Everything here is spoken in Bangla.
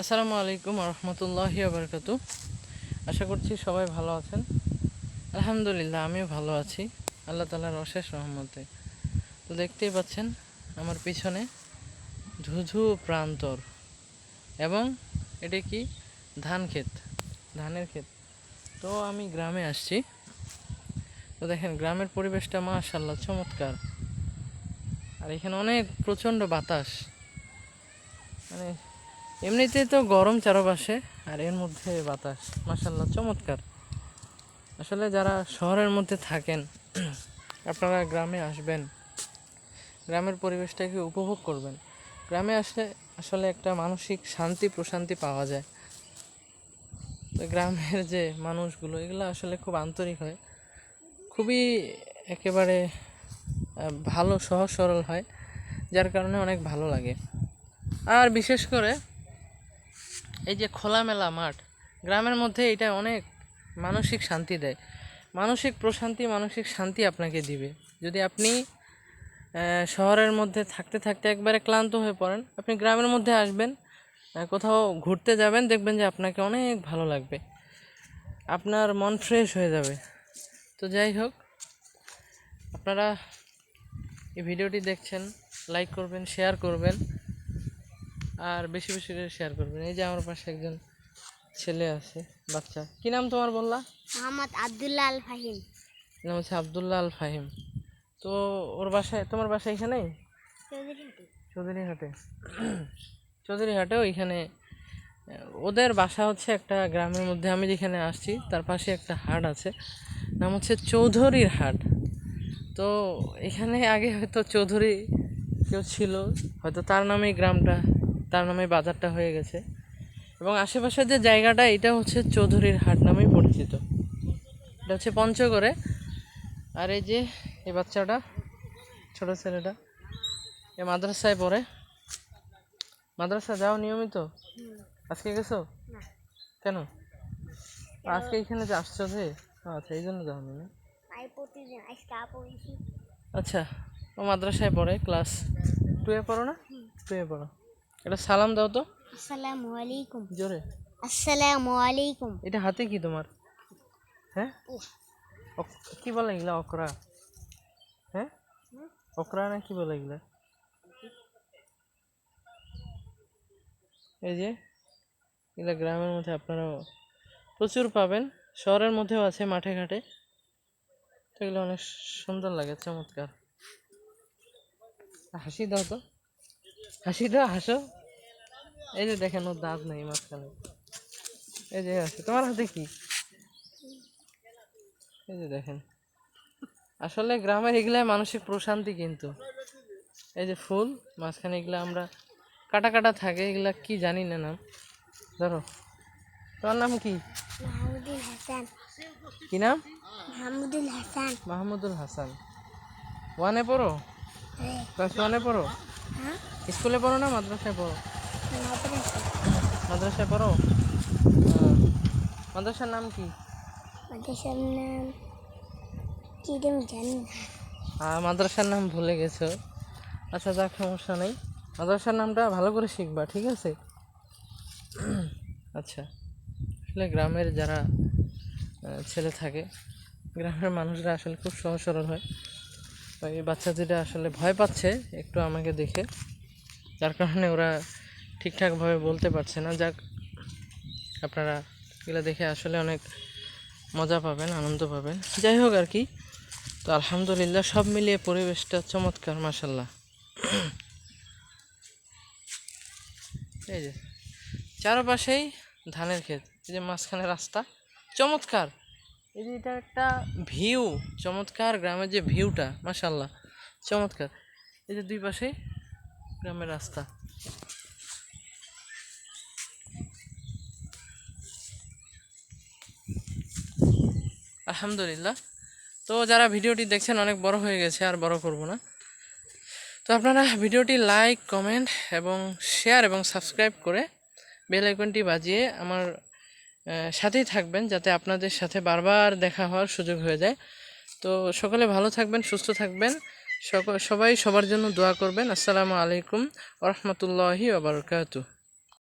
আসসালামু আলাইকুম রহমতুল্লাহি আবরকাত আশা করছি সবাই ভালো আছেন। আলহামদুলিল্লাহ, আমিও ভালো আছি। আল্লাহ তালার অশেষ রহমতে। তো দেখতেই পাচ্ছেন, আমার পিছনে ঝুঝু প্রান্তর এবং এটা কি? ধান ক্ষেত, ধানের ক্ষেত। তো আমি গ্রামে আসছি। তো দেখেন, গ্রামের পরিবেশটা মাশাল্লাহ চমৎকার। আর এখানে অনেক প্রচণ্ড বাতাস। মানে এমনিতে তো গরম চারপাশে, আর এর মধ্যে বাতাস। মাসাল্লাহ চমৎকার। আসলে যারা শহরের মধ্যে থাকেন, আপনারা গ্রামে আসবেন। গ্রামের পরিবেশটাকে উপভোগ করবেন। গ্রামে আসলে আসলে একটা মানসিক শান্তি, প্রশান্তি পাওয়া যায়। তো গ্রামের যে মানুষগুলো, এগুলো আসলে খুব আন্তরিক হয়। খুবই একেবারে ভালো, সহজ, সরল হয়। যার কারণে অনেক ভালো লাগে। আর বিশেষ করে এই যে খোলামেলা মাঠ, গ্রামের মধ্যে এটা অনেক মানসিক শান্তি দেয়। মানসিক প্রশান্তি, মানসিক শান্তি আপনাকে দিবে। যদি আপনি শহরের মধ্যে থাকতে থাকতে একবারে ক্লান্ত হয়ে পড়েন, আপনি গ্রামের মধ্যে আসবেন কোথাও ঘুরতে যাবেন, দেখবেন যে আপনাকে অনেক ভালো লাগবে। আপনার মন ফ্রেশ হয়ে যাবে। তো যাই হোক, আপনারা এই ভিডিওটি দেখছেন লাইক করবেন শেয়ার করবেন। আর বেশি বেশি করে শেয়ার করবেন। এই যে আমার পাশে একজন ছেলে আছে বাচ্চা। কি নাম তোমার বললা? মোহাম্মদ আব্দুল্লাহ আল ফাহিম। নাম হচ্ছে আবদুল্লাহ আল ফাহিম। তো ওর বাসায় তোমার বাসা এখানেই চৌধুরীহাটে। চৌধুরীহাটে ওইখানে ওদের বাসা হচ্ছে একটা গ্রামের মধ্যে। আমি যেখানে আসছি তার পাশে একটা হাট আছে। নাম হচ্ছে চৌধুরীর হাট। তো এখানে আগে হয়তো চৌধুরী কেউ ছিল হয়তো তার নামেই গ্রামটা তার নামে বাজারটা হয়ে গেছে। এবং আশেপাশের যে জায়গাটা এটা হচ্ছে চৌধুরীর হাট নামেই পরিচিত। এটা হচ্ছে পঞ্চগড়ে। আর এই যে এই বাচ্চাটা ছোট ছেলেটা এ মাদ্রাসায় পড়ে। মাদ্রাসা যাও নিয়মিত? আজকে গেছো? কেন? আজকে এখানে যে আসছো যে? আচ্ছা এই জন্য যাও না। আচ্ছা ও মাদ্রাসায় পড়ে ক্লাস টুয়ে পড়ো না? টুয়ে পড়ো। এটা সালাম দাও তো। আসসালামু আলাইকুম। জোরে। আসসালামু আলাইকুম। এটা হাতে কি তোমার? হ্যাঁ? কি বলে এগুলা? অকরা। হ্যাঁ? অকরা না কি বলে এগুলা? এই যে এগুলা গ্রামের মধ্যে আপনারা প্রচুর পাবেন। শহরের মধ্যেও আছে মাঠে ঘাটে। তো এগুলো অনেক সুন্দর লাগে চমৎকার। হাসি দাও তো। হাসি দাও হাসো। এই যে দেখেন ওর দাঁত নেই মাঝখানে। এই যে আছে তোমার হাতে কি? এই যে দেখেন। আসলে গ্রামের এগুলাই মানসিক প্রশান্তি কিন্তু। এই যে ফুল মাঝখানে এগুলা আমরা কাটা কাটা থাকে এগুলা কি জানি না নাম। ধরো। তোমার নাম কি? মাহমুদুল হাসান। কি নাম? মাহমুদুল হাসান। মাহমুদুল হাসান। ওয়ানে পড়ো? হ্যাঁ। ক্লাস ওয়ানে পড়ো? স্কুলে পড়ো না মাদ্রাসায় পড়ো? মাদ্রাসায় পড়ো? মাদ্রাসার নাম কি? মাদ্রাসার নাম কি তুমি জানি না। মাদ্রাসার নাম ভুলে গেছো। আচ্ছা যাক সমস্যা নেই। মাদ্রাসার নামটা ভালো করে শিখবা ঠিক আছে? আচ্ছা আসলে গ্রামের যারা ছেলে থাকে গ্রামের মানুষরা আসলে খুব সহজ সরল হয়। তো এই বাচ্চা যেটা আসলে ভয় পাচ্ছে একটু আমাকে দেখে। যার কারণে ওরা ঠিকঠাকভাবে বলতে পারছে না। যাক, আপনারা এগুলো দেখে আসলে অনেক মজা পাবেন, আনন্দ পাবেন। যাই হোক আর কি, তো আলহামদুলিল্লাহ সব মিলিয়ে পরিবেশটা চমৎকার মাসাল্লাহ এই যে, চারপাশেই ধানের ক্ষেত, এই যে মাঝখানে রাস্তা, চমৎকার। এটা একটা ভিউ চমৎকার গ্রামের যে ভিউটা মাসাল্লাহ চমৎকার। এই যে দুই পাশেই গ্রামের রাস্তা। আলহামদুলিল্লাহ। তো যারা ভিডিওটি দেখছেন, অনেক বড় হয়ে গেছে, আর বড় করব না। তো আপনারা ভিডিওটি লাইক কমেন্ট এবং শেয়ার এবং সাবস্ক্রাইব করে বেল আইকনটি বাজিয়ে আমার সাথেই থাকবেন যাতে আপনাদের সাথে বারবার দেখা হওয়ার সুযোগ হয়ে যায়। তো সকলে ভালো থাকবেন, সুস্থ থাকবেন। সবাই সবার জন্য দোয়া করবেন। আসসালামু আলাইকুম রহমতুল্লাহি ওবরকাতু